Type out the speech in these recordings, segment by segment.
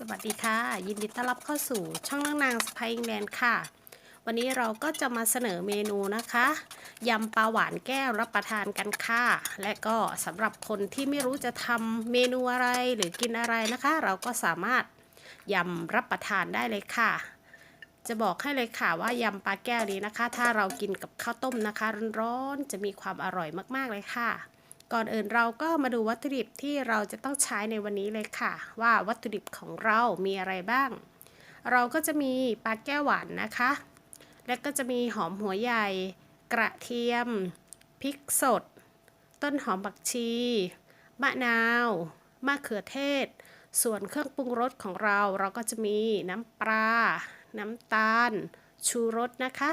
สวัสดีค่ะ ยินดีต้อนรับเข้าสู่ช่องนางนางสไปงแลนค่ะ วันนี้เราก็จะมาเสนอเมนูนะคะยำปลาหวานแก้วรับประทานกันค่ะ และก็สำหรับคนที่ไม่รู้จะทำเมนูอะไรหรือกินอะไรนะคะ เราก็สามารถยำรับประทานได้เลยค่ะ จะบอกให้เลยค่ะว่ายำปลาแก้วนี้นะคะ ถ้าเรากินกับข้าวต้มนะคะร้อนๆจะมีความอร่อยมากๆเลยค่ะ ก่อนอื่นเราก็มาดูวัตถุดิบที่เราจะต้องใช้ในวันนี้เลยค่ะ ว่าวัตถุดิบของเรามีอะไรบ้าง เราก็จะมีปลาแก้วหวานนะคะ และก็จะมีหอมหัวใหญ่ กระเทียม พริกสด ต้นหอมบักชี มะนาว มะเขือเทศ ส่วนเครื่องปรุงรสของเราเราก็จะมีน้ำปลา น้ำตาล ชูรสนะคะ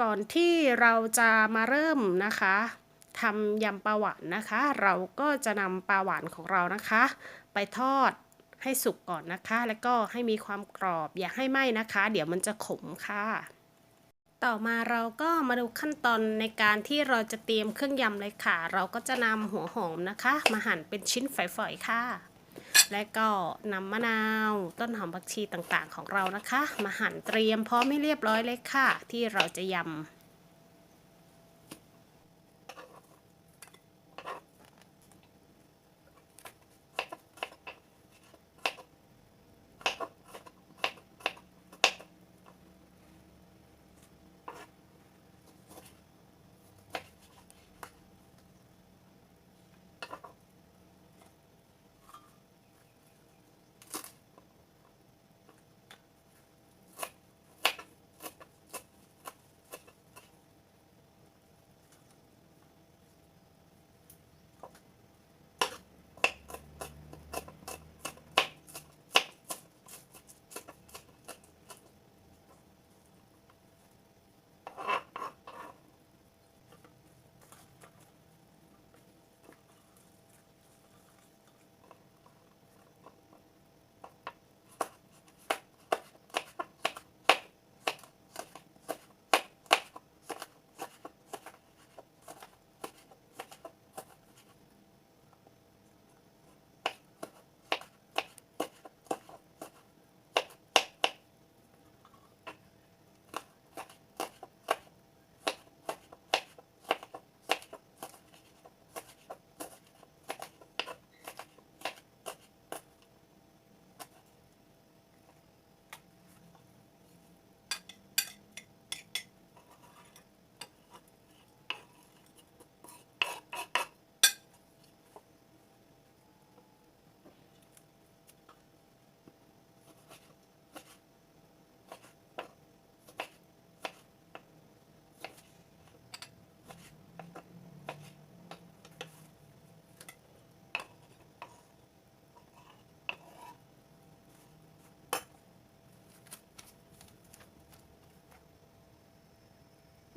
ก่อนที่เราจะมาเริ่มนะคะ ทำยำปลาหวานนะคะ เราก็จะนำปลาหวานของเรานะคะ ไปทอดให้สุกก่อนนะคะ แล้วก็ให้มีความกรอบอย่าให้ไหม้นะคะ เดี๋ยวมันจะขมค่ะ ต่อมาเราก็มาดูขั้นตอนในการที่เราจะเตรียมเครื่องยำเลยค่ะ เราก็จะนำหัวหอมนะคะ มาหั่นเป็นชิ้นฝอยๆค่ะ และก็นำมะนาวต้นหอมผักชีต่างๆของเรานะคะ มาหั่นเตรียมพร้อมให้เรียบร้อยเลยค่ะ ที่เราจะยำ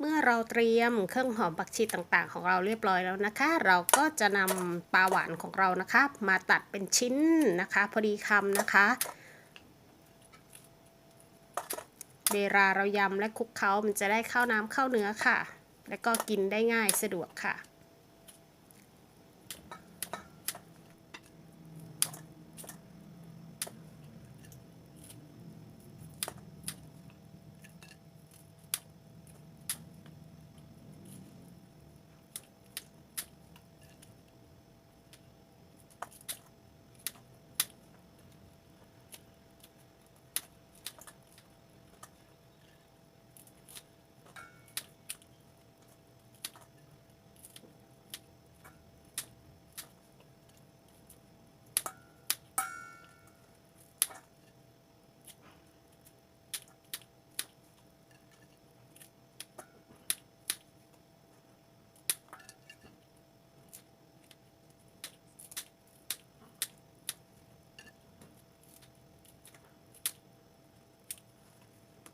มื่อเราเตรียมเครื่องหอมผักชีต่างๆ ของเราเรียบร้อยแล้วนะคะ เราก็จะนำปลาหวานของเรานะคะ มาตัดเป็นชิ้นนะคะ พอดีคำนะคะเวลาเรายำและคลุกเคล้ามันจะได้เข้าน้ำเข้าเนื้อค่ะ และก็กินได้ง่ายสะดวกค่ะ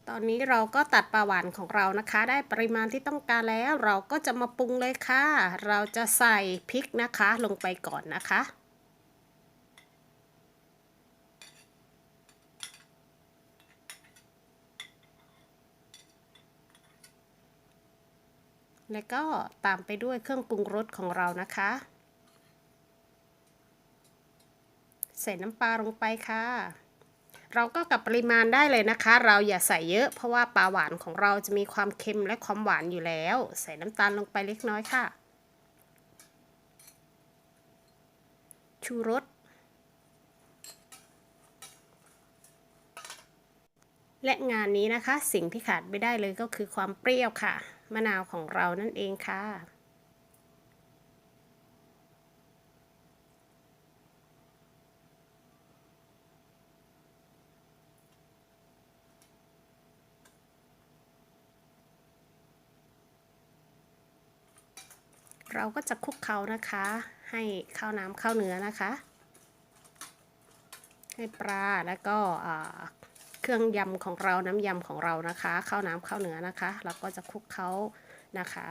ตอนนี้เราก็ตัดปลาหวานของเรานะคะ ได้ปริมาณที่ต้องการแล้วเราก็จะมาปรุงเลยค่ะ เราจะใส่พริกนะคะลงไปก่อนนะคะแล้วก็ตามไปด้วยเครื่องปรุงรสของเรานะคะ ใส่น้ำปลาลงไปค่ะ เราก็กับปริมาณได้เลยนะคะ เราอย่าใส่เยอะ เพราะว่าปลาหวานของเราจะมีความเค็มและความหวานอยู่แล้ว ใส่น้ำตาลลงไปเล็กน้อยค่ะ ชูรส และงานนี้นะคะสิ่งที่ขาดไม่ได้เลยก็คือความเปรี้ยวค่ะ มะนาวของเรานั่นเองค่ะ เราก็จะคลุกเคล้านะคะ ให้ข้าวน้ำข้าวเนื้อนะคะ ให้ปลาแล้วก็เครื่องยำของเราน้ำยำของเรานะคะข้าวน้ำข้าวเนื้อนะคะ เราก็จะคลุกเคล้านะคะ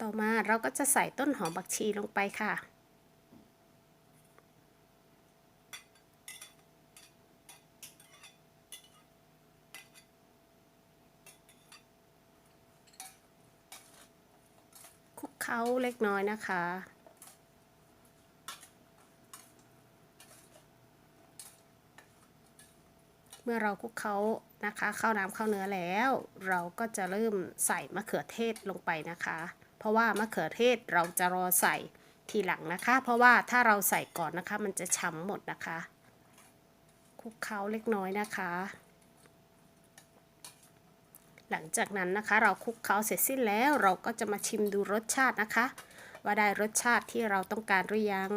ต่อมาเราก็จะใส่ต้นหอมบักชีลงไปค่ะ เคล้าเล็กน้อยนะคะ เมื่อเราคลุกเคล้านะคะเข้าน้ำเข้าเนื้อแล้ว เราก็จะเริ่มใส่มะเขือเทศลงไปนะคะ เพราะว่ามะเขือเทศเราจะรอใส่ทีหลังนะคะ เพราะว่าถ้าเราใส่ก่อนนะคะ มันจะช้ำหมดนะคะคลุกเคล้าเล็กน้อยนะคะ หลังจากนั้นนะคะ เราคลุกเคล้าเสร็จสิ้นแล้วเราก็จะมาชิมดูรสชาตินะคะ ว่าได้รสชาติที่เราต้องการหรือยัง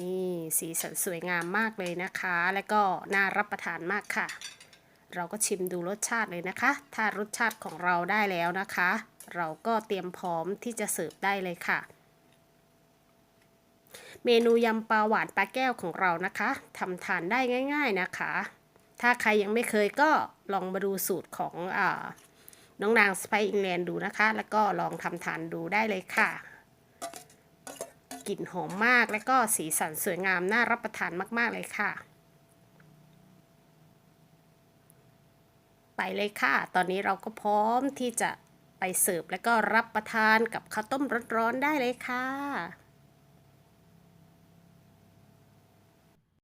นี่สีสันสวยงามมากเลยนะคะ แล้วก็น่ารับประทานมากค่ะ เราก็ชิมดูรสชาติเลยนะคะ ถ้ารสชาติของเราได้แล้วนะคะ เราก็เตรียมพร้อมที่จะเสิร์ฟได้เลยค่ะ เมนูยำปลาหวานปลาแก้วของเรานะคะทำทานได้ง่าย ๆนะคะ ถ้าใครยังไม่เคยก็ลองมาดูสูตรของอน้องนางสไปอิงแลนด์ดูนะคะ แล้วก็ลองทำทานดูได้เลยค่ะ กลิ่นหอมมากและก็สีสันสวยงามน่ารับประทานมากๆเลยค่ะ ไปเลยค่ะ ตอนนี้เราก็พร้อมที่จะไปเสิร์ฟและก็รับประทานกับข้าวต้มร้อนๆได้เลยค่ะ